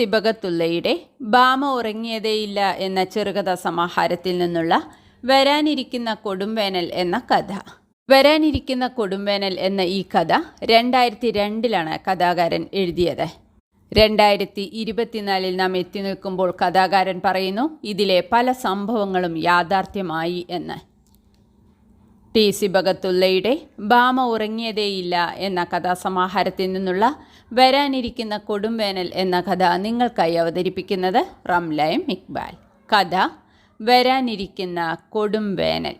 സിബകത്തുള്ളയുടെ ബാമ ഉറങ്ങിയതേയില്ല എന്ന ചെറുകഥാ സമാഹാരത്തിൽ നിന്നുള്ള വരാനിരിക്കുന്ന കൊടുംവേനൽ എന്ന കഥ. വരാനിരിക്കുന്ന കൊടുംവേനൽ എന്ന ഈ കഥ രണ്ടായിരത്തി രണ്ടിലാണ് കഥാകാരൻ എഴുതിയത്. രണ്ടായിരത്തി ഇരുപത്തിനാലിൽ നാം എത്തി നിൽക്കുമ്പോൾ കഥാകാരൻ പറയുന്നു ഇതിലെ പല സംഭവങ്ങളും യാഥാർത്ഥ്യമായി എന്ന്. ടി സി ഭഗത്തുള്ളയുടെ ബാമ ഉറങ്ങിയതേയില്ല എന്ന കഥാസമാഹാരത്തിൽ നിന്നുള്ള വരാനിരിക്കുന്ന കൊടുംവേനൽ എന്ന കഥ നിങ്ങൾക്കായി അവതരിപ്പിക്കുന്നത് റംലയം ഇക്ബാൽ. കഥ വരാനിരിക്കുന്ന കൊടുംവേനൽ.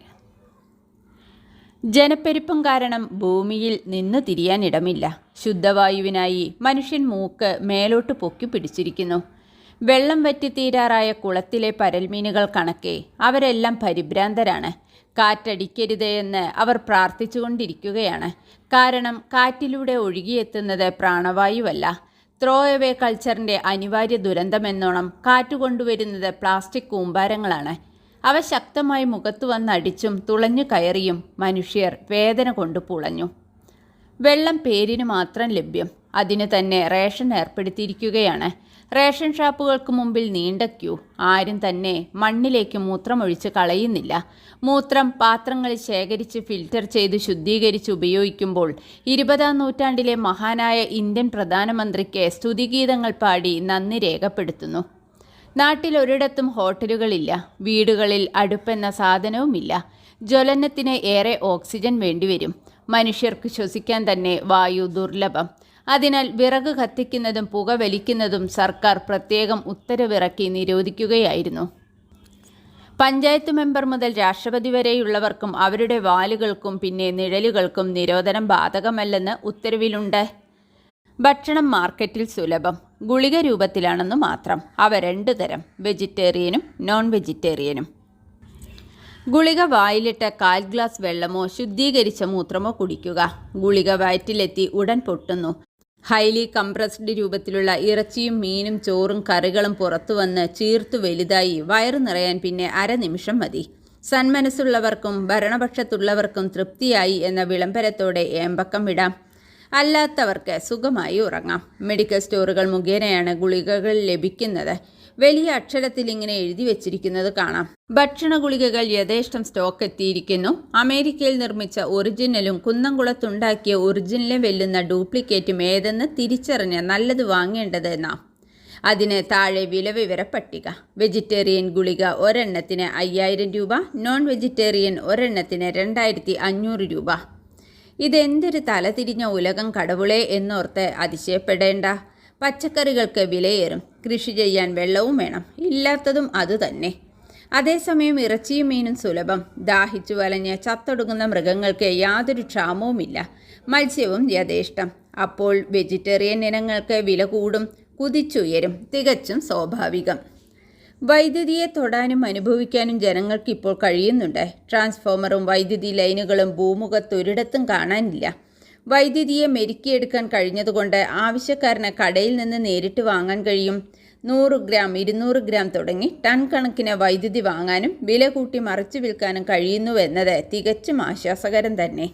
ജനപ്പെരുപ്പം കാരണം ഭൂമിയിൽ നിന്ന് തിരിയാനിടമില്ല ശുദ്ധവായുവിനായി മനുഷ്യൻ മൂക്ക് മേലോട്ട് പൊക്കി പിടിച്ചിരിക്കുന്നു. വെള്ളം വറ്റിത്തീരാറായ കുളത്തിലെ പരൽമീനുകൾ കണക്കെ അവരെല്ലാം പരിഭ്രാന്തരാണ്. കാറ്റടിക്കരുത് എന്ന് അവർ പ്രാർത്ഥിച്ചുകൊണ്ടിരിക്കുകയാണ്. കാരണം കാറ്റിലൂടെ ഒഴുകിയെത്തുന്നത് പ്രാണവായുവല്ല. ത്രോ എവേ കൾച്ചറിന്റെ അനിവാര്യ ദുരന്തമെന്നോണം കാറ്റുകൊണ്ടുവരുന്നത് പ്ലാസ്റ്റിക് കൂമ്പാരങ്ങളാണ്. അവ ശക്തമായി മുഖത്തു വന്നടിച്ചും തുളഞ്ഞു കയറിയും മനുഷ്യർ വേദന കൊണ്ട് പുളഞ്ഞു. വെള്ളം പേരിന് മാത്രം ലഭ്യം. അതിന് തന്നെ റേഷൻ ഏർപ്പെടുത്തിയിരിക്കുകയാണ്. റേഷൻ ഷാപ്പുകൾക്ക് മുമ്പിൽ നീണ്ട ക്യൂ. ആരും തന്നെ മണ്ണിലേക്ക് മൂത്രമൊഴിച്ച് കളയുന്നില്ല. മൂത്രം പാത്രങ്ങളിൽ ശേഖരിച്ച് ഫിൽറ്റർ ചെയ്ത് ശുദ്ധീകരിച്ച് ഉപയോഗിക്കുമ്പോൾ ഇരുപതാം നൂറ്റാണ്ടിലെ മഹാനായ ഇന്ത്യൻ പ്രധാനമന്ത്രിക്ക് സ്തുതിഗീതങ്ങൾ പാടി നന്ദി രേഖപ്പെടുത്തുന്നു. നാട്ടിൽ ഒരിടത്തും ഹോട്ടലുകളില്ല. വീടുകളിൽ അടുപ്പെന്ന സാധനവുമില്ല. ജ്വലനത്തിന് ഏറെ ഓക്സിജൻ വേണ്ടിവരും. മനുഷ്യർക്ക് ശ്വസിക്കാൻ തന്നെ വായു ദുർലഭം. അതിനാൽ വിറക് കത്തിക്കുന്നതും പുക വലിക്കുന്നതും സർക്കാർ പ്രത്യേകം ഉത്തരവിറക്കി നിരോധിക്കുകയായിരുന്നു. പഞ്ചായത്ത് മെമ്പർ മുതൽ രാഷ്ട്രപതി വരെയുള്ളവർക്കും അവരുടെ വാലുകൾക്കും പിന്നെ നിഴലുകൾക്കും നിരോധനം ബാധകമല്ലെന്ന് ഉത്തരവിലുണ്ട്. ഭക്ഷണം മാർക്കറ്റിൽ സുലഭം ഗുളിക രൂപത്തിലാണെന്ന് മാത്രം. അവ രണ്ടു തരം വെജിറ്റേറിയനും നോൺ വെജിറ്റേറിയനും. ഗുളിക വായിലിട്ട് കാൽ ഗ്ലാസ് വെള്ളമോ ശുദ്ധീകരിച്ച മൂത്രമോ കുടിക്കുക. ഗുളിക വയറ്റിലെത്തി ഉടൻ പൊട്ടുന്നു. ഹൈലി കംപ്രസ്ഡ് രൂപത്തിലുള്ള ഇറച്ചിയും മീനും ചോറും കറികളും പുറത്തു വന്ന് ചീർത്തു വലുതായി വയറു നിറയാൻ പിന്നെ അരനിമിഷം മതി. സന്മനസ്സുള്ളവർക്കും ഭരണപക്ഷത്തുള്ളവർക്കും തൃപ്തിയായി എന്ന വിളംബരത്തോടെ ഏമ്പക്കം വിടാം. അല്ലാത്തവർക്ക് സുഖമായി ഉറങ്ങാം. മെഡിക്കൽ സ്റ്റോറുകൾ മുഖേനയാണ് ഗുളികകൾ ലഭിക്കുന്നത്. വലിയ അക്ഷരത്തിൽ ഇങ്ങനെ എഴുതി വെച്ചിരിക്കുന്നത് കാണാം. ഭക്ഷണ ഗുളികകൾ യഥേഷ്ടം സ്റ്റോക്ക് എത്തിയിരിക്കുന്നു. അമേരിക്കയിൽ നിർമ്മിച്ച ഒറിജിനലും കുന്നംകുളത്തുണ്ടാക്കിയ ഒറിജിനലെ വെല്ലുന്ന ഡ്യൂപ്ലിക്കേറ്റും ഏതെന്ന് തിരിച്ചറിഞ്ഞ നല്ലത് വാങ്ങേണ്ടത് നാം അതിന് താഴെ വിലവിവര പട്ടിക. വെജിറ്റേറിയൻ ഗുളിക ഒരെണ്ണത്തിന് അയ്യായിരം രൂപ നോൺ വെജിറ്റേറിയൻ ഒരെണ്ണത്തിന് രണ്ടായിരത്തി അഞ്ഞൂറ് രൂപ. ഇതെന്തൊരു തലതിരിഞ്ഞ ഉലകം കടവുളേ എന്നോർത്ത് അതിശയപ്പെടേണ്ട. പച്ചക്കറികൾക്ക് വിലയേറും. കൃഷി ചെയ്യാൻ വെള്ളവും വേണം. ഇല്ലാത്തതും അതുതന്നെ അതേസമയം ഇറച്ചിയും മീനും സുലഭം. ദാഹിച്ചു വലഞ്ഞ് ചത്തൊടുങ്ങുന്ന മൃഗങ്ങൾക്ക് യാതൊരു ക്ഷാമവുമില്ല. മത്സ്യവും യഥേഷ്ടം. അപ്പോൾ വെജിറ്റേറിയൻ ഇനങ്ങൾക്ക് വില കൂടും കുതിച്ചുയരും തികച്ചും സ്വാഭാവികം. വൈദ്യുതിയെ തൊടാനും അനുഭവിക്കാനും ജനങ്ങൾക്ക് ഇപ്പോൾ കഴിയുന്നുണ്ട്. ട്രാൻസ്ഫോമറും വൈദ്യുതി ലൈനുകളും ഭൂമുഖത്തൊരിടത്തും കാണാനില്ല. വൈദ്യുതിയെ മെരുക്കിയെടുക്കാൻ കഴിഞ്ഞതുകൊണ്ട് ആവശ്യക്കാരന് കടയിൽ നിന്ന് നേരിട്ട് വാങ്ങാൻ കഴിയും. നൂറ് ഗ്രാം ഇരുന്നൂറ് ഗ്രാം തുടങ്ങി ടൺ കണക്കിന് വൈദ്യുതി വാങ്ങാനും വില കൂട്ടി മറിച്ചു വിൽക്കാനും കഴിയുന്നുവെന്നത് തികച്ചും ആശ്വാസകരം തന്നെ.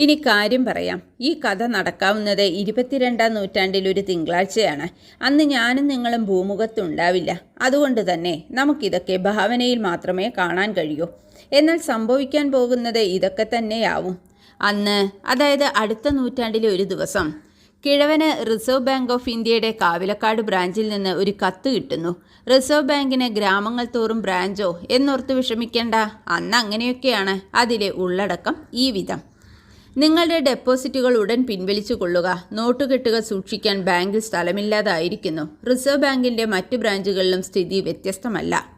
ഇനി കാര്യം പറയാം. ഈ കഥ നടക്കാവുന്നത് ഇരുപത്തിരണ്ടാം നൂറ്റാണ്ടിൽ ഒരു തിങ്കളാഴ്ചയാണ്. അന്ന് ഞാനും നിങ്ങളും ഭൂമുഖത്തുണ്ടാവില്ല അതുകൊണ്ട് തന്നെ നമുക്കിതൊക്കെ ഭാവനയിൽ മാത്രമേ കാണാൻ കഴിയൂ. എന്നാൽ സംഭവിക്കാൻ പോകുന്നത് ഇതൊക്കെ തന്നെയാവും. അന്ന് അതായത് അടുത്ത നൂറ്റാണ്ടിലെ ഒരു ദിവസം കിഴവന് റിസർവ് ബാങ്ക് ഓഫ് ഇന്ത്യയുടെ കാവിലക്കാട് ബ്രാഞ്ചിൽ നിന്ന് ഒരു കത്ത് കിട്ടുന്നു. റിസർവ് ബാങ്കിന് ഗ്രാമങ്ങൾ തോറും ബ്രാഞ്ചോ എന്നോർത്ത് വിഷമിക്കേണ്ട. അന്ന് അങ്ങനെയൊക്കെയാണ് അതിലെ ഉള്ളടക്കം ഈ വിധം. നിങ്ങളുടെ ഡെപ്പോസിറ്റുകൾ ഉടൻ പിൻവലിച്ചു കൊള്ളുക. നോട്ടുകെട്ടുകൾ സൂക്ഷിക്കാൻ ബാങ്കിൽ സ്ഥലമില്ലാതായിരിക്കുന്നു. റിസർവ് ബാങ്കിന്റെ മറ്റ് ബ്രാഞ്ചുകളിലും സ്ഥിതി വ്യത്യസ്തമല്ല.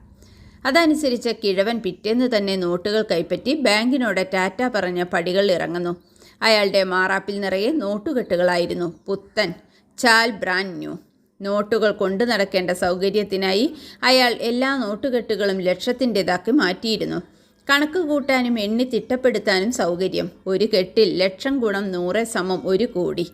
അതനുസരിച്ച് കിഴവൻ പിറ്റേന്ന് തന്നെ നോട്ടുകൾ കൈപ്പറ്റി ബാങ്കിനോട് ടാറ്റ പറഞ്ഞ പടികൾ ഇറങ്ങുന്നു. അയാളുടെ മാറാപ്പിൽ നിറയെ നോട്ടുകെട്ടുകളായിരുന്നു. പുത്തൻ ചാൽ ബ്രാൻഡ് ന്യൂ. നോട്ടുകൾ കൊണ്ടു നടക്കേണ്ട സൗകര്യത്തിനായി അയാൾ എല്ലാ നോട്ടുകെട്ടുകളും ലക്ഷത്തിന്റെതാക്കി മാറ്റിയിരുന്നു. കണക്ക് കൂട്ടാനും എണ്ണി തിട്ടപ്പെടുത്താനും സൗകര്യം. ഒരു കെട്ടിൽ ലക്ഷം ഗുണം നൂറ് സമം ഒരു കോടി.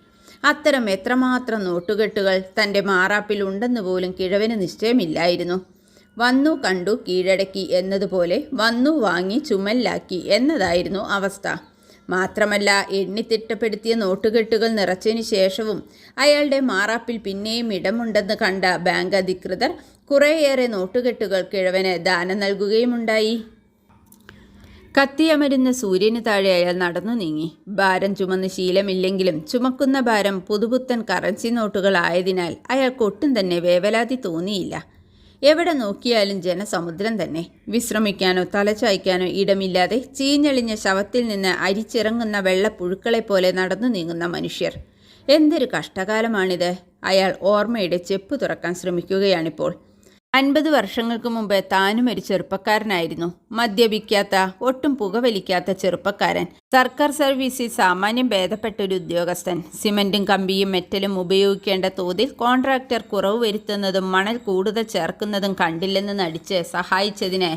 അത്തരം എത്രമാത്രം നോട്ടുകെട്ടുകൾ തന്റെ മാറാപ്പിൽ ഉണ്ടെന്ന് പോലും കിഴവന് നിശ്ചയമില്ലായിരുന്നു. വന്നു കണ്ടു കീഴടക്കി എന്നതുപോലെ വന്നു വാങ്ങി ചുമല്ലാക്കി എന്നതായിരുന്നു അവസ്ഥ. മാത്രമല്ല എണ്ണിത്തിട്ടപ്പെടുത്തിയ നോട്ടുകെട്ടുകൾ നിറച്ചതിനു ശേഷവും അയാളുടെ മാറാപ്പിൽ പിന്നെയും ഇടമുണ്ടെന്ന് കണ്ട ബാങ്ക് അധികൃതർ കുറേയേറെ നോട്ടുകെട്ടുകൾ കിഴവന് ദാനം നൽകുകയുമുണ്ടായി. കത്തിയമരുന്ന സൂര്യന് താഴെ അയാൾ നടന്നു നീങ്ങി. ഭാരം ചുമന്ന് ശീലമില്ലെങ്കിലും ചുമക്കുന്ന ഭാരം പുതുപുത്തൻ കറൻസി നോട്ടുകളായതിനാൽ അയാൾക്ക് ഒട്ടും തന്നെ വേവലാതി തോന്നിയില്ല. എവിടെ നോക്കിയാലും ജനസമുദ്രം തന്നെ. വിശ്രമിക്കാനോ തലചായ്ക്കാനോ ഇടമില്ലാതെ ചീഞ്ഞളിഞ്ഞ ശവത്തിൽ നിന്ന് അരിച്ചിറങ്ങുന്ന വെള്ളപ്പുഴുക്കളെ പോലെ നടന്നു നീങ്ങുന്ന മനുഷ്യർ. എന്തൊരു കഷ്ടകാലമാണിത്. അയാൾ ഓർമ്മയുടെ ചെപ്പ് തുറക്കാൻ ശ്രമിക്കുകയാണിപ്പോൾ. അൻപത് വർഷങ്ങൾക്ക് മുമ്പ് താനും ഒരു ചെറുപ്പക്കാരനായിരുന്നു. മദ്യപിക്കാത്ത ഒട്ടും പുകവലിക്കാത്ത ചെറുപ്പക്കാരൻ. സർക്കാർ സർവീസിൽ സാമാന്യം ഭേദപ്പെട്ട ഒരു ഉദ്യോഗസ്ഥൻ. സിമന്റും കമ്പിയും മെറ്റലും ഉപയോഗിക്കേണ്ട തോതിൽ കോൺട്രാക്ടർ കുറവ് വരുത്തുന്നതും മണൽ കൂടുതൽ ചേർക്കുന്നതും കണ്ടില്ലെന്ന് നടിച്ച് സഹായിച്ചതിന്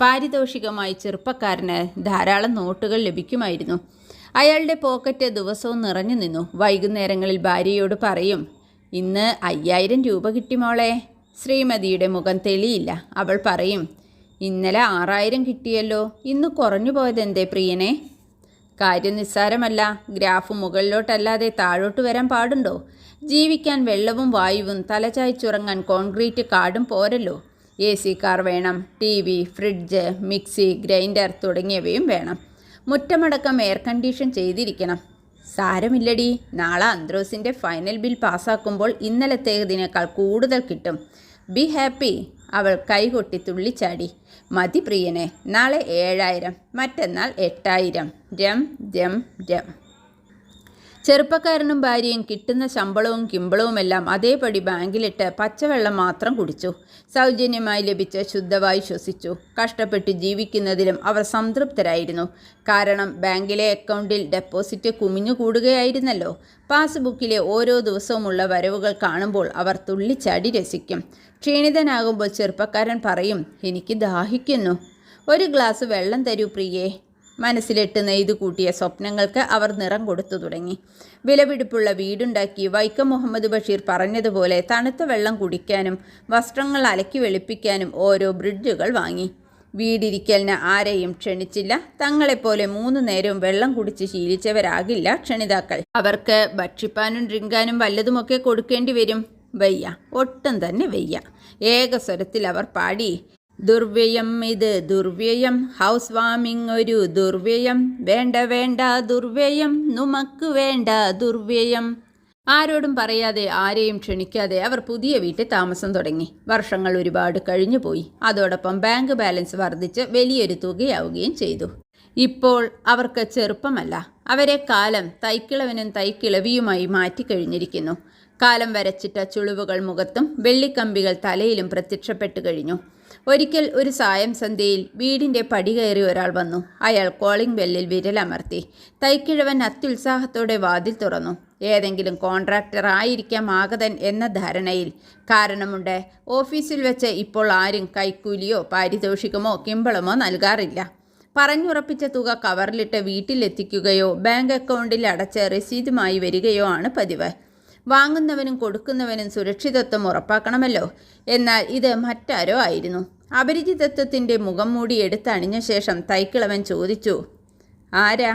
പാരിതോഷികമായി ചെറുപ്പക്കാരന് ധാരാളം നോട്ടുകൾ ലഭിക്കുമായിരുന്നു. അയാളുടെ പോക്കറ്റ് ദിവസവും നിറഞ്ഞു നിന്നു. വൈകുന്നേരങ്ങളിൽ ഭാര്യയോട് പറയും ഇന്ന് അയ്യായിരം രൂപ കിട്ടി മോളെ. ശ്രീമതിയുടെ മുഖം തെളിയില്ല. അവൾ പറയും ഇന്നലെ ആറായിരം കിട്ടിയല്ലോ. ഇന്ന് കുറഞ്ഞു പോയതെന്തേ പ്രിയനെ? കാര്യം നിസ്സാരമല്ല. ഗ്രാഫ് മുകളിലോട്ടല്ലാതെ താഴോട്ട് വരാൻ പാടുണ്ടോ? ജീവിക്കാൻ വെള്ളവും വായുവും തലചായ്ച്ചുറങ്ങാൻ കോൺക്രീറ്റ് കാടും പോരല്ലോ. എ സി കാർ വേണം. T V fridge mixie grinder തുടങ്ങിയവയും വേണം. മുറ്റമടക്കം എയർ കണ്ടീഷൻ ചെയ്തിരിക്കണം. സാരമില്ലടി. നാളെ അന്ത്രോസിന്റെ ഫൈനൽ ബിൽ പാസ്സാക്കുമ്പോൾ ഇന്നലത്തേതിനേക്കാൾ കൂടുതൽ കിട്ടും. ബി ഹാപ്പി അവൾ കൈകൊട്ടി തുള്ളിച്ചാടി. മതി പ്രിയനെ നാളെ ഏഴായിരം. മറ്റന്നാൾ എട്ടായിരം. രം രം രം. ചെറുപ്പക്കാരനും ഭാര്യയും കിട്ടുന്ന ശമ്പളവും കിമ്പളവുമെല്ലാം അതേപടി ബാങ്കിലിട്ട് പച്ചവെള്ളം മാത്രം കുടിച്ചു. സൗജന്യമായി ലഭിച്ച ശുദ്ധവായു ശ്വസിച്ചു. കഷ്ടപ്പെട്ട് ജീവിക്കുന്നതിലും അവർ സംതൃപ്തരായിരുന്നു. കാരണം ബാങ്കിലെ അക്കൗണ്ടിൽ ഡെപ്പോസിറ്റ് കുമിഞ്ഞു കൂടുകയായിരുന്നല്ലോ. പാസ്ബുക്കിലെ ഓരോ ദിവസവുമുള്ള വരവുകൾ കാണുമ്പോൾ അവർ തുള്ളിച്ചാടി രസിക്കും. ക്ഷീണിതനാകുമ്പോൾ ചെറുപ്പക്കാരൻ പറയും എനിക്ക് ദാഹിക്കുന്നു. ഒരു ഗ്ലാസ് വെള്ളം തരൂ പ്രിയേ. മനസ്സിലിട്ട് നെയ്തു കൂട്ടിയ സ്വപ്നങ്ങൾക്ക് അവർ നിറം കൊടുത്തു തുടങ്ങി. വിലപിടിപ്പുള്ള വീടുണ്ടാക്കി വൈക്കം മുഹമ്മദ് ബഷീർ പറഞ്ഞതുപോലെ തണുത്ത വെള്ളം കുടിക്കാനും വസ്ത്രങ്ങൾ അലക്കി വെളുപ്പിക്കാനും ഓരോ ബ്രിഡ്ജുകൾ വാങ്ങി. വീടിരിക്കലിന് ആരെയും ക്ഷണിച്ചില്ല. തങ്ങളെപ്പോലെ മൂന്ന് നേരവും വെള്ളം കുടിച്ച് ശീലിച്ചവരാകില്ല ക്ഷണിതാക്കൾ. അവർക്ക് ഭക്ഷിപ്പാനും ഡ്രിങ്കാനും വല്ലതുമൊക്കെ കൊടുക്കേണ്ടി വരും. വയ്യ. ഒട്ടും തന്നെ വയ്യ. ഏകസ്വരത്തിൽ അവർ പാടി. ദുർവ്യയം ഇത് ദുർവ്യയം ഹൗസ് വാമിംഗ് ഒരു ദുർവ്യയം. വേണ്ട വേണ്ട ദുർവ്യയം നുമക്ക് വേണ്ട ദുർവ്യയം. ആരോടും പറയാതെ ആരെയും ക്ഷണിക്കാതെ അവർ പുതിയ വീട്ടിൽ താമസം തുടങ്ങി. വർഷങ്ങൾ ഒരുപാട് കഴിഞ്ഞുപോയി അതോടൊപ്പം ബാങ്ക് ബാലൻസ് വർദ്ധിച്ച് വലിയൊരു തുകയാവുകയും ചെയ്തു. ഇപ്പോൾ അവർക്ക് ചെറുപ്പമല്ല. അവരെ കാലം തൈക്കിളവനും തൈക്കിളവിയുമായി മാറ്റിക്കഴിഞ്ഞിരിക്കുന്നു കാലം വരച്ചിട്ട ചുളിവുകൾ മുഖത്തും വെള്ളിക്കമ്പികൾ തലയിലും പ്രത്യക്ഷപ്പെട്ടു കഴിഞ്ഞു. ഒരിക്കൽ ഒരു സായം സന്ധ്യയിൽ വീടിന്റെ പടി കയറി ഒരാൾ വന്നു. അയാൾ കോളിംഗ് ബെല്ലിൽ വിരലമർത്തി തൈക്കിഴവൻ അത്യുത്സാഹത്തോടെ വാതിൽ തുറന്നു. ഏതെങ്കിലും കോൺട്രാക്ടർ ആയിരിക്കാം ആഗതൻ എന്ന ധാരണയിൽ. കാരണമുണ്ട് ഓഫീസിൽ വെച്ച് ഇപ്പോൾ ആരും കൈക്കൂലിയോ പാരിതോഷികമോ കിമ്പളമോ നൽകാറില്ല. പറഞ്ഞുറപ്പിച്ച തുക കവറിലിട്ട് വീട്ടിലെത്തിക്കുകയോ ബാങ്ക് അക്കൗണ്ടിൽ അടച്ച് രസീതുമായി വരികയോ ആണ് പതിവ്. വാങ്ങുന്നവനും കൊടുക്കുന്നവനും സുരക്ഷിതത്വം ഉറപ്പാക്കണമല്ലോ. എന്നാൽ ഇത് മറ്റാരോ ആയിരുന്നു. അപരിചിതത്വത്തിന്റെ മുഖം മൂടി എടുത്തണിഞ്ഞ ശേഷം തൈക്കിളവൻ ചോദിച്ചു ആരാ?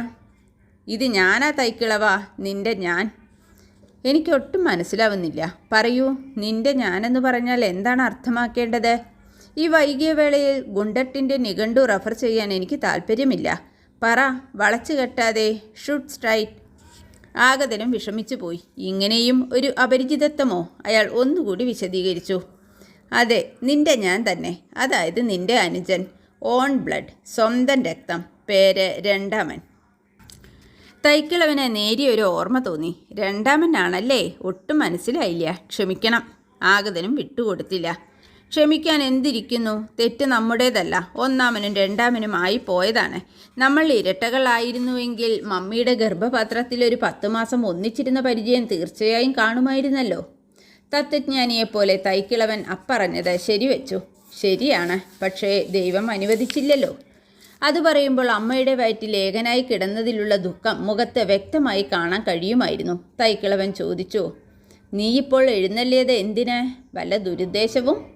ഇത് ഞാനാ തൈക്കിളവാ? നിന്റെ ഞാൻ? എനിക്കൊട്ടും മനസ്സിലാവുന്നില്ല. പറയൂ നിന്റെ ഞാനെന്ന് പറഞ്ഞാൽ എന്താണ് അർത്ഥമാക്കേണ്ടത്? ഈ വൈകിയ വേളയിൽ ഗുണ്ടട്ടിന്റെ നിഘണ്ടു റഫർ ചെയ്യാൻ എനിക്ക് താല്പര്യമില്ല പറ വളച്ചു കെട്ടാതെ ഷുഡ് സ്ട്രൈറ്റ്. ആഗതനും വിഷമിച്ചു പോയി ഇങ്ങനെയും ഒരു അപരിചിതത്വമോ? അയാൾ ഒന്നുകൂടി വിശദീകരിച്ചു. അതെ നിന്റെ ഞാൻ തന്നെ. അതായത് നിന്റെ അനുജൻ. ഓൺ ബ്ലഡ് സ്വന്തം രക്തം. പേര് രണ്ടാമൻ. തൈക്കിളവന് നേരിയൊരു ഓർമ്മ തോന്നി. രണ്ടാമനാണല്ലേ? ഒട്ടും മനസ്സിലായില്ല. ക്ഷമിക്കണം. ആഗതനും വിട്ടുകൊടുത്തില്ല. ക്ഷമിക്കാൻ എന്തിരിക്കുന്നു? തെറ്റ് നമ്മുടേതല്ല. ഒന്നാമനും രണ്ടാമനും ആയി പോയതാണ്. നമ്മൾ ഇരട്ടകളായിരുന്നുവെങ്കിൽ മമ്മിയുടെ ഗർഭപാത്രത്തിൽ ഒരു പത്ത് മാസം ഒന്നിച്ചിരുന്ന പരിചയം തീർച്ചയായും കാണുമായിരുന്നല്ലോ. തത്വജ്ഞാനിയെപ്പോലെ തൈക്കിളവൻ അപ്പറഞ്ഞത് ശരിവെച്ചു. ശരിയാണ്. പക്ഷേ ദൈവം അനുവദിച്ചില്ലല്ലോ. അത് പറയുമ്പോൾ അമ്മയുടെ വയറ്റിൽ ഏകനായി കിടന്നതിലുള്ള ദുഃഖം മുഖത്ത് വ്യക്തമായി കാണാൻ കഴിയുമായിരുന്നു. തൈക്കിളവൻ ചോദിച്ചു നീയിപ്പോൾ എഴുന്നള്ളിയത് എന്തിന്? വല്ല ദുരുദ്ദേശവും?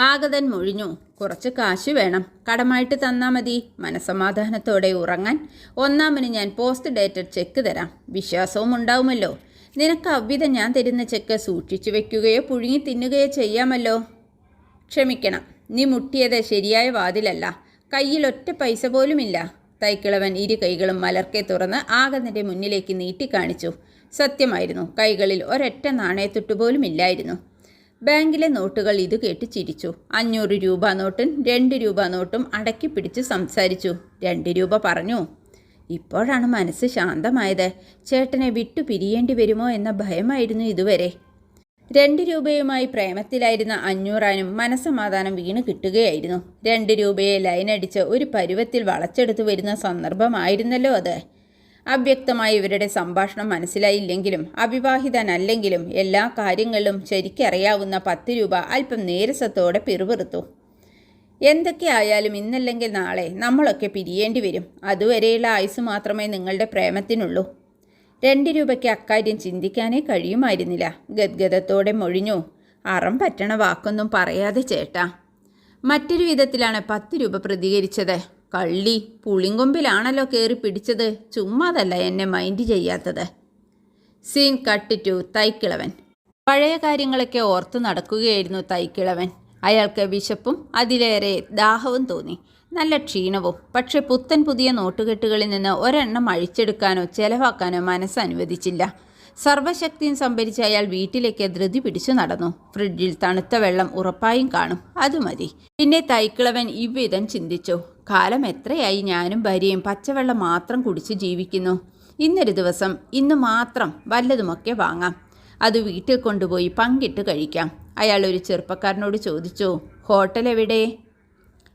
ആഗതൻ മൊഴിഞ്ഞു. കുറച്ച് കാശ് വേണം. കടമായിട്ട് തന്നാൽ മതി. മനസമാധാനത്തോടെ ഉറങ്ങാൻ. ഒന്നാമന് ഞാൻ പോസ്റ്റ് ഡേറ്റഡ് ചെക്ക് തരാം. വിശ്വാസവും ഉണ്ടാവുമല്ലോ. നിനക്ക് അവ്വിധം ഞാൻ തരുന്ന ചെക്ക് സൂക്ഷിച്ചു വെക്കുകയോ പുഴുങ്ങി തിന്നുകയോ ചെയ്യാമല്ലോ. ക്ഷമിക്കണം. നീ മുട്ടിയത് ശരിയായ വാതിലല്ല. കയ്യിൽ ഒറ്റ പൈസ പോലുമില്ല. തൈക്കിളവൻ ഇരു കൈകളും മലർക്കെ തുറന്ന് ആഗതന്റെ മുന്നിലേക്ക് നീട്ടിക്കാണിച്ചു സത്യമായിരുന്നു. കൈകളിൽ ഒരൊറ്റ നാണയത്തൊട്ടുപോലുമില്ലായിരുന്നു ബാങ്കിലെ നോട്ടുകൾ ഇത് കേട്ട് ചിരിച്ചു. അഞ്ഞൂറ് രൂപ നോട്ടും രണ്ട് രൂപ നോട്ടും അടക്കി പിടിച്ച് സംസാരിച്ചു. രണ്ട് രൂപ പറഞ്ഞു. ഇപ്പോഴാണ് മനസ്സ് ശാന്തമായത്. ചേട്ടനെ വിട്ടു പിരിയേണ്ടി വരുമോ എന്ന ഭയമായിരുന്നു ഇതുവരെ. രണ്ട് രൂപയുമായി പ്രേമത്തിലായിരുന്ന അഞ്ഞൂറാനും മനസ്സമാധാനം വീണ് കിട്ടുകയായിരുന്നു. രണ്ട് രൂപയെ ലൈനടിച്ച് ഒരു പരുവത്തിൽ വളച്ചെടുത്തു വരുന്ന സന്ദർഭമായിരുന്നല്ലോ അത്. അവ്യക്തമായി ഇവരുടെ സംഭാഷണം മനസ്സിലായില്ലെങ്കിലും അവിവാഹിതനല്ലെങ്കിലും എല്ലാ കാര്യങ്ങളിലും ശരിക്കറിയാവുന്ന പത്ത് രൂപ അല്പം നേരസത്തോടെ പിറുപിറുത്തു. എന്തൊക്കെ ആയാലും ഇന്നല്ലെങ്കിൽ നാളെ നമ്മളൊക്കെ പിരിയേണ്ടി വരും. അതുവരെയുള്ള ആയുസ് മാത്രമേ നിങ്ങളുടെ പ്രേമത്തിനുള്ളൂ. രണ്ട് രൂപയ്ക്ക് അക്കാര്യം ചിന്തിക്കാനേ കഴിയുമായിരുന്നില്ല. ഗദ്ഗതത്തോടെ മൊഴിഞ്ഞു അറം പറ്റണ വാക്കൊന്നും പറയാതെ ചേട്ടാ. മറ്റൊരു വിധത്തിലാണ് പത്ത് രൂപ പ്രതികരിച്ചത്. കള്ളി പുളിങ്കൊമ്പിലാണല്ലോ കയറി പിടിച്ചത്. ചുമ്മാതല്ല എന്നെ മൈൻഡ് ചെയ്യാത്തത്. സീൻ കട്ട് ടു തൈക്കിളവൻ. പഴയ കാര്യങ്ങളൊക്കെ ഓർത്ത് നടക്കുകയായിരുന്നു തൈക്കിളവൻ. അയാൾക്ക് വിശപ്പും അതിലേറെ ദാഹവും തോന്നി. നല്ല ക്ഷീണവും പക്ഷെ പുത്തൻ പുതിയ നോട്ടുകെട്ടുകളിൽ നിന്ന് ഒരെണ്ണം അഴിച്ചെടുക്കാനോ ചെലവാക്കാനോ മനസ്സ് അനുവദിച്ചില്ല. സർവശക്തിയും സംഭരിച്ച് അയാൾ വീട്ടിലേക്ക് ധൃതി പിടിച്ചു നടന്നു. ഫ്രിഡ്ജിൽ തണുത്ത വെള്ളം ഉറപ്പായും കാണും. അത് മതി. പിന്നെ തൈക്കിളവൻ ഇവ്വിധം ചിന്തിച്ചു. കാലം എത്രയായി ഞാനും ഭാര്യയും പച്ചവെള്ളം മാത്രം കുടിച്ച് ജീവിക്കുന്നു? ഇന്നൊരു ദിവസം ഇന്ന് മാത്രം വല്ലതുമൊക്കെ വാങ്ങാം. അത് വീട്ടിൽ കൊണ്ടുപോയി പങ്കിട്ട് കഴിക്കാം. അയാൾ ഒരു ചെറുപ്പക്കാരനോട് ചോദിച്ചു ഹോട്ടൽ എവിടെ?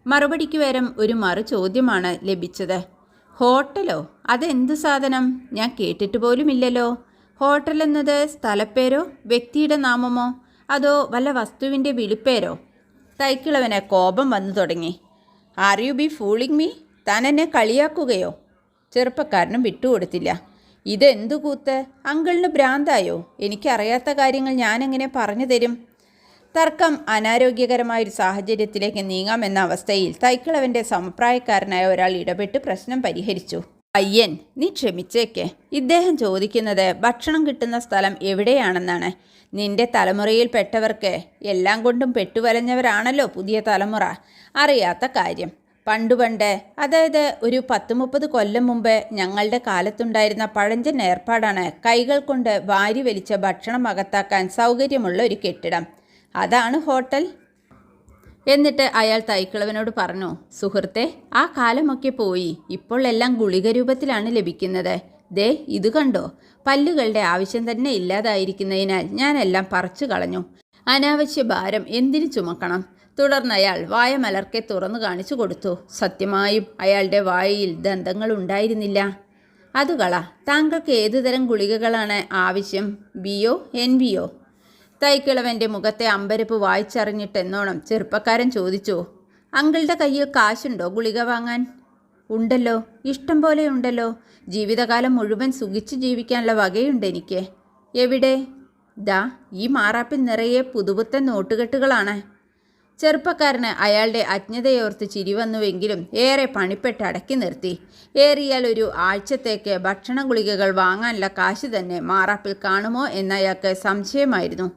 മറുപടിക്ക് വരം ഒരു മറു ചോദ്യമാണ് ലഭിച്ചത്. ഹോട്ടലോ? അതെന്ത് സാധനം? ഞാൻ കേട്ടിട്ട് പോലുമില്ലല്ലോ. ഹോട്ടൽ എന്നത് സ്ഥലപ്പേരോ? വ്യക്തിയുടെ നാമമോ? അതോ വല്ല വസ്തുവിന്റെ വിളിപ്പേരോ? തൈക്കിളവന് കോപം വന്നു തുടങ്ങി. Are you be fooling me താൻ എന്നെ കളിയാക്കുകയോ? ചെറുപ്പക്കാരനും വിട്ടുകൊടുത്തില്ല. ഇതെന്തു കൂത്ത്? അങ്കിളിന് ഭ്രാന്തായോ? എനിക്കറിയാത്ത കാര്യങ്ങൾ ഞാനെങ്ങനെ പറഞ്ഞു തരും? തർക്കം അനാരോഗ്യകരമായൊരു സാഹചര്യത്തിലേക്ക് നീങ്ങാമെന്ന അവസ്ഥയിൽ തൈക്കിളവന്റെ സമപ്രായക്കാരനായ ഒരാൾ ഇടപെട്ട് പ്രശ്നം പരിഹരിച്ചു. പയ്യൻ നീ ക്ഷമിച്ചേക്ക്. ഇദ്ദേഹം ചോദിക്കുന്നത് ഭക്ഷണം കിട്ടുന്ന സ്ഥലം എവിടെയാണെന്നാണ്. നിന്റെ തലമുറയിൽപ്പെട്ടവർക്ക് എല്ലാം കൊണ്ടും പെട്ടുവലഞ്ഞവരാണല്ലോ പുതിയ തലമുറ. അറിയാത്ത കാര്യം. പണ്ടു പണ്ട് അതായത് ഒരു പത്ത് മുപ്പത് കൊല്ലം മുമ്പ് ഞങ്ങളുടെ കാലത്തുണ്ടായിരുന്ന പഴഞ്ചൻ ഏർപ്പാടാണ് കൈകൾ കൊണ്ട് വാരി വലിച്ച ഭക്ഷണം അകത്താക്കാൻ സൗകര്യമുള്ള ഒരു കെട്ടിടം. അതാണ് ഹോട്ടൽ. എന്നിട്ട് അയാൾ തൈക്കിളവനോട് പറഞ്ഞു സുഹൃത്തെ ആ കാലമൊക്കെ പോയി. ഇപ്പോൾ എല്ലാം ഗുളിക രൂപത്തിലാണ് ലഭിക്കുന്നത്. ദേ ഇത് കണ്ടോ? പല്ലുകളുടെ ആവശ്യം തന്നെ ഇല്ലാതായിരിക്കുന്നതിനാൽ ഞാനെല്ലാം പറിച്ചു കളഞ്ഞു. അനാവശ്യ ഭാരം എന്തിനു ചുമക്കണം? തുടർന്ന് അയാൾ വായ മലർക്കെ തുറന്നു കാണിച്ചു കൊടുത്തു. സത്യമായും അയാളുടെ വായയിൽ ദന്തങ്ങൾ ഉണ്ടായിരുന്നില്ല. അത് കള താങ്കൾക്ക് ഏതുതരം ഗുളികകളാണ് ആവശ്യം? ബിയോ എൻ ബിയോ തൈക്കിളവന്റെ മുഖത്തെ അമ്പരപ്പ് വായിച്ചറിഞ്ഞിട്ട് വായിച്ചറിഞ്ഞിട്ടെന്നോണം ചെറുപ്പക്കാരൻ ചോദിച്ചു. അങ്കിളുടെ കയ്യിൽ കാശുണ്ടോ ഗുളിക വാങ്ങാൻ? ഉണ്ടല്ലോ ഇഷ്ടം പോലെ ഉണ്ടല്ലോ. ജീവിതകാലം മുഴുവൻ സുഖിച്ച് ജീവിക്കാനുള്ള വകയുണ്ട് എനിക്ക്. എവിടെ? ദാ ഈ മാറാപ്പിൽ നിറയെ പുതുപുത്തൻ നോട്ടുകെട്ടുകളാണ്. ചെറുപ്പക്കാരന് അയാളുടെ അജ്ഞതയോർത്ത് ചിരിവന്നുവെങ്കിലും ഏറെ പണിപ്പെട്ട് അടക്കി നിർത്തി. ഏറിയാൽ ഒരു ആഴ്ചത്തേക്ക് ഭക്ഷണ ഗുളികകൾ വാങ്ങാനുള്ള കാശ് തന്നെ മാറാപ്പിൽ കാണുമോ എന്നയാൾക്ക് സംശയമായിരുന്നു.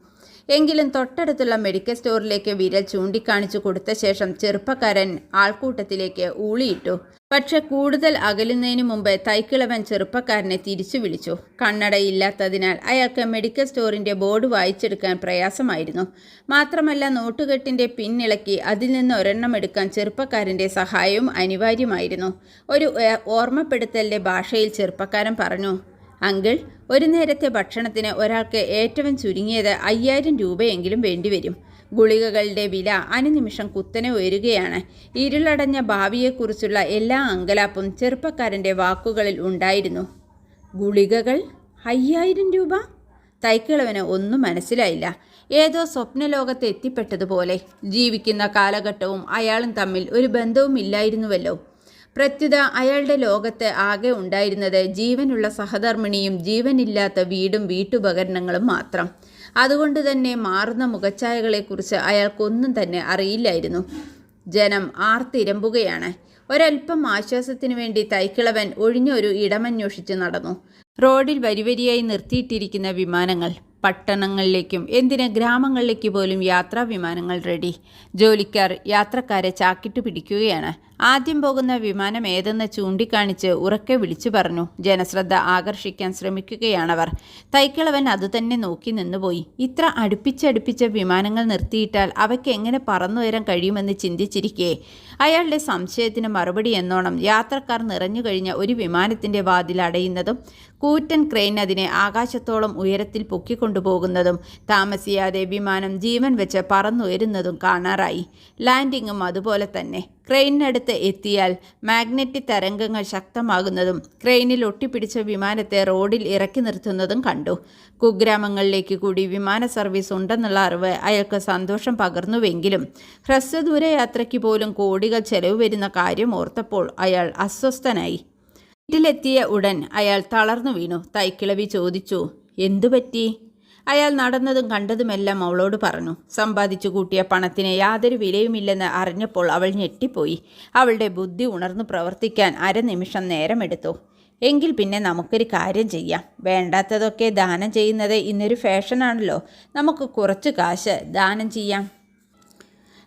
എങ്കിലും തൊട്ടടുത്തുള്ള മെഡിക്കൽ സ്റ്റോറിലേക്ക് വിരൽ ചൂണ്ടിക്കാണിച്ചു കൊടുത്ത ശേഷം ചെറുപ്പക്കാരൻ ആൾക്കൂട്ടത്തിലേക്ക് ഊളിയിട്ടു. പക്ഷെ കൂടുതൽ അകലുന്നതിന് മുമ്പ് തൈക്കിളവൻ ചെറുപ്പക്കാരനെ തിരിച്ചു വിളിച്ചു. കണ്ണടയില്ലാത്തതിനാൽ അയാൾക്ക് മെഡിക്കൽ സ്റ്റോറിന്റെ ബോർഡ് വായിച്ചെടുക്കാൻ പ്രയാസമായിരുന്നു. മാത്രമല്ല നോട്ടുകെട്ടിന്റെ പിന്നിളക്കി അതിൽ നിന്ന് ഒരെണ്ണം എടുക്കാൻ ചെറുപ്പക്കാരന്റെ സഹായവും അനിവാര്യമായിരുന്നു. ഒരു ഓർമ്മപ്പെടുത്തലിന്റെ ഭാഷയിൽ ചെറുപ്പക്കാരൻ പറഞ്ഞു അങ്കിൾ ഒരു നേരത്തെ ഭക്ഷണത്തിന് ഒരാൾക്ക് ഏറ്റവും ചുരുങ്ങിയത് അയ്യായിരം രൂപയെങ്കിലും വേണ്ടിവരും. ഗുളികകളുടെ വില അനുനിമിഷം കുത്തനെ ഉയരുകയാണ്. ഇരുളടഞ്ഞ ഭാവിയെക്കുറിച്ചുള്ള എല്ലാ അങ്കലാപ്പും ചെറുപ്പക്കാരന്റെ വാക്കുകളിൽ ഉണ്ടായിരുന്നു. ഗുളികകൾ? അയ്യായിരം രൂപ? തൈക്കിളവന് ഒന്നും മനസ്സിലായില്ല. ഏതോ സ്വപ്നലോകത്ത് എത്തിപ്പെട്ടതുപോലെ ജീവിക്കുന്ന കാലഘട്ടവും അയാളും തമ്മിൽ ഒരു ബന്ധവുമില്ലായിരുന്നുവല്ലോ. പ്രത്യുത അയാളുടെ ലോകത്ത് ആകെ ഉണ്ടായിരുന്നത് ജീവനുള്ള സഹധർമ്മിണിയും ജീവനില്ലാത്ത വീടും വീട്ടുപകരണങ്ങളും മാത്രം. അതുകൊണ്ട് തന്നെ മാറുന്ന മുഖച്ഛായകളെക്കുറിച്ച് അയാൾക്കൊന്നും തന്നെ അറിയില്ലായിരുന്നു. ജനം ആർത്തിരമ്പുകയാണ്. ഒരൽപ്പം ആശ്വാസത്തിനു വേണ്ടി തൈക്കിളവൻ ഒഴിഞ്ഞൊരു ഇടമന്വേഷിച്ച് നടന്നു. റോഡിൽ വരിവരിയായി നിർത്തിയിട്ടിരിക്കുന്ന വിമാനങ്ങൾ. പട്ടണങ്ങളിലേക്കും എന്തിന് ഗ്രാമങ്ങളിലേക്ക് പോലും യാത്രാ വിമാനങ്ങൾ റെഡി ജോലിക്കാർ യാത്രക്കാരെ ചാക്കിട്ട് പിടിക്കുകയാണ്. ആദ്യം പോകുന്ന വിമാനം ഏതെന്ന് ചൂണ്ടിക്കാണിച്ച് ഉറക്കെ വിളിച്ചു പറഞ്ഞു. ജനശ്രദ്ധ ആകർഷിക്കാൻ ശ്രമിക്കുകയാണവർ. തൈക്കിളവൻ അതുതന്നെ നോക്കി നിന്നുപോയി. ഇത്ര അടുപ്പിച്ചടുപ്പിച്ച വിമാനങ്ങൾ നിർത്തിയിട്ടാൽ അവയ്ക്ക് എങ്ങനെ പറന്നു വരാൻ കഴിയുമെന്ന് ചിന്തിച്ചിരിക്കെ. അയാളുടെ സംശയത്തിന് മറുപടി എന്നോണം യാത്രക്കാർ നിറഞ്ഞു കഴിഞ്ഞ ഒരു വിമാനത്തിന്റെ വാതിൽ അടയുന്നതും കൂറ്റൻ ക്രെയിൻ അതിനെ ആകാശത്തോളം ഉയരത്തിൽ പൊക്കിക്കൊണ്ടുപോകുന്നതും താമസിയാതെ വിമാനം ജീവൻ വെച്ച് പറന്നുയരുന്നതും കാണാറായി. ലാൻഡിങ്ങും അതുപോലെ തന്നെ. ക്രെയിനടുത്ത് എത്തിയാൽ മാഗ്നറ്റിക് തരംഗങ്ങൾ ശക്തമാകുന്നതും ക്രെയിനിൽ ഒട്ടിപ്പിടിച്ച വിമാനത്തെ റോഡിൽ ഇറക്കി നിർത്തുന്നതും കണ്ടു. കുഗ്രാമങ്ങളിലേക്ക് കൂടി വിമാന സർവീസ് ഉണ്ടെന്നുള്ള അറിവ് അയാൾക്ക് സന്തോഷം പകർന്നുവെങ്കിലും ഹ്രസ്വദൂര യാത്രയ്ക്ക് പോലും കോടികൾ ചെലവ് വരുന്ന കാര്യം ഓർത്തപ്പോൾ അയാൾ അസ്വസ്ഥനായി. വീട്ടിലെത്തിയ ഉടൻ അയാൾ തളർന്നു വീണു. തൈക്കിളവി ചോദിച്ചു എന്തുപറ്റി അയാൾ നടന്നതും കണ്ടതുമെല്ലാം അവളോട് പറഞ്ഞു. സമ്പാദിച്ചു കൂട്ടിയ പണത്തിന് യാതൊരു വിലയുമില്ലെന്ന് അറിഞ്ഞപ്പോൾ അവൾ ഞെട്ടിപ്പോയി. അവളുടെ ബുദ്ധി ഉണർന്നു പ്രവർത്തിക്കാൻ അരനിമിഷം നേരമെടുത്തു. എങ്കിൽ പിന്നെ നമുക്കൊരു കാര്യം ചെയ്യാം. വേണ്ടാത്തതൊക്കെ ദാനം ചെയ്യുന്നത് ഇന്നൊരു ഫാഷനാണല്ലോ. നമുക്ക് കുറച്ച് കാശ് ദാനം ചെയ്യാം.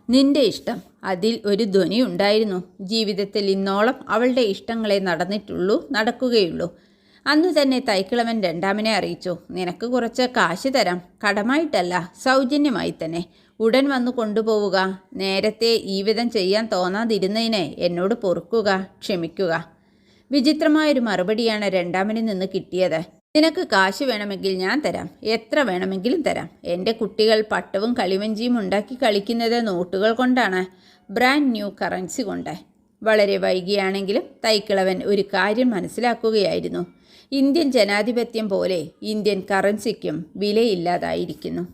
നിന്റെ ഇഷ്ടം. അതിൽ ഒരു ധ്വനി ഉണ്ടായിരുന്നു. ജീവിതത്തിൽ ഇന്നോളം അവളുടെ ഇഷ്ടങ്ങളെ നടന്നിട്ടുള്ളൂ നടക്കുകയുള്ളൂ. അന്നു തന്നെ തൈക്കിളവൻ രണ്ടാമനെ അറിയിച്ചു. നിനക്ക് കുറച്ച് കാശ് തരാം. കടമായിട്ടല്ല സൗജന്യമായി തന്നെ. ഉടൻ വന്നു കൊണ്ടുപോവുക. നേരത്തെ ഈ വിധം ചെയ്യാൻ തോന്നാതിരുന്നതിനെ എന്നോട് പൊറുക്കുക ക്ഷമിക്കുക വിചിത്രമായൊരു മറുപടിയാണ് രണ്ടാമനിൽ നിന്ന് കിട്ടിയത്. നിനക്ക് കാശ് വേണമെങ്കിൽ ഞാൻ തരാം. എത്ര വേണമെങ്കിലും തരാം. എന്റെ കുട്ടികൾ പട്ടവും കളിവഞ്ചിയും ഉണ്ടാക്കി കളിക്കുന്നത് നോട്ടുകൾ കൊണ്ടാണ്. ബ്രാൻഡ് ന്യൂ കറൻസി കൊണ്ട്. വളരെ വൈകിയാണെങ്കിലും തൈക്കിളവൻ ഒരു കാര്യം മനസ്സിലാക്കുകയായിരുന്നു. ഇന്ത്യൻ ജനാധിപത്യം പോലെ ഇന്ത്യൻ കറൻസിക്കും വിലയില്ലാതായിരിക്കുന്നു.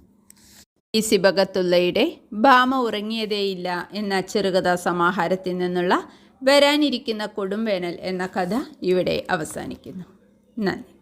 ഈ സിബകത്തുള്ളയുടെ ഭാമ ഉറങ്ങിയതേയില്ല എന്ന ചെറുകഥാ സമാഹാരത്തിൽ നിന്നുള്ള വരാനിരിക്കുന്ന കൊടുംവേനൽ എന്ന കഥ ഇവിടെ അവസാനിക്കുന്നു. നന്ദി.